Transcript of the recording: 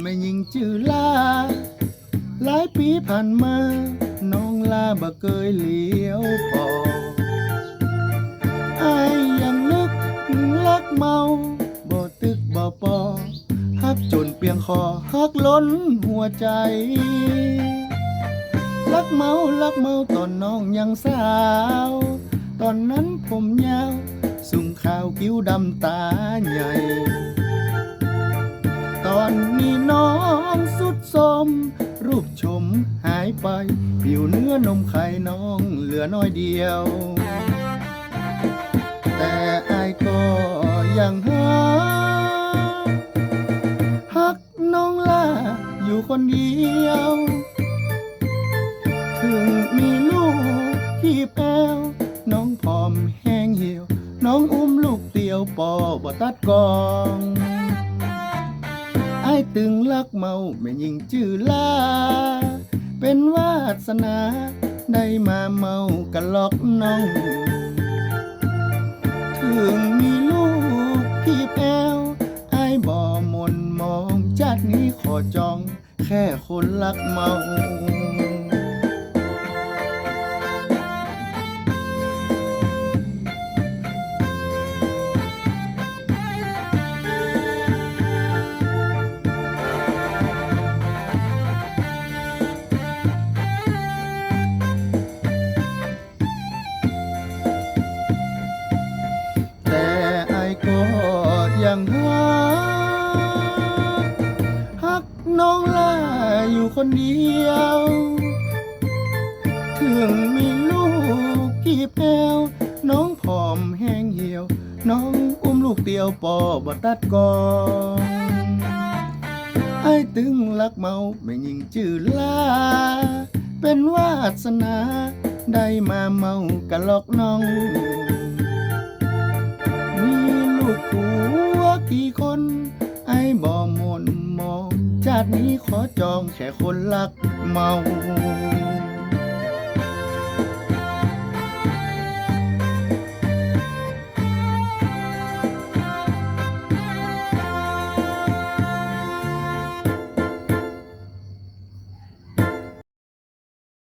ไม่ยิงจือลา หลายปีผ่านมา น้องลาบ่เคยเลี้ยวพออายยังนึกลักเมาบ่ตึกบ่ปอฮักจนเปียงคอฮักล้นหัวใจลักเมาลักเมาตอนน้องยังสาว ตอนนั้นผมยาว สุ่งขาวคิ้วดำตาใหญ่ สุดสมรูปชมหายไป ผิวเนื้อนมไข่น้องเหลือน้อยเดียว แต่อายก็ยังหาหักน้องล่าอยู่คนเดียว ถึงมีลูกที่แป้วน้องผอมแห้งเหี่ยว น้องอุ้มลูกเตียวปอบ่ตัดกอง ไอ้ายตึงลักเมาแม่ยิงจื้อลา เป็นวาสนา ได้มาเมากันลอกน้อง ถึงมีลูกพี่แป้วไอ้ายบ่มนมองจากนี้ขอจอง แค่คนลักเมา คนเดียวถึงมีลูกกี่แป้วน้องผอมแห้งเหี่ยว น้องอุ้มลูกเตียวปอบตัดกองไอ้ตึงลักเมาไม่ยิงจื้อลา เป็นวาสนา ได้มาเมากันลอกน้อง มีลูกผัวกี่คากนี้ขอจองแค่คนรักเมา